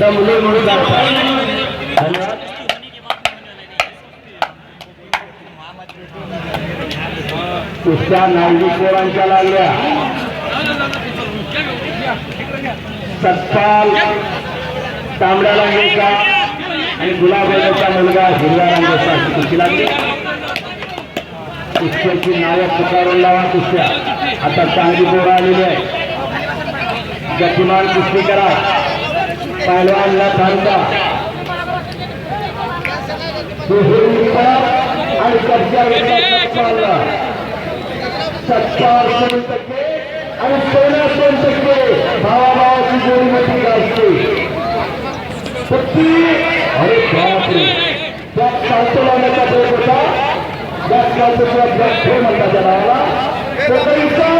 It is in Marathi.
दमले म्हणून कुस्त्या नाईक पोरांच्या लागल्या. सत्पाल तांबड्या रंगाचा आणि गुलाबाचा मुलगा हिरव्या लागली. कुस्त्याची नावं पुकारून लावा कुस्त्या आता चांगली बोर आलेली आहे. गतिमान कुस्ती करा. पहिलवान थांबता आणि कब्जा घेतला सत्पालला दोन टक्के आणि सोन्या दोन टक्के. भावाभावाची जोडी मोठी असते पत्ती अरे बापरे. त्यात चालतो म्हणतात त्या नावाला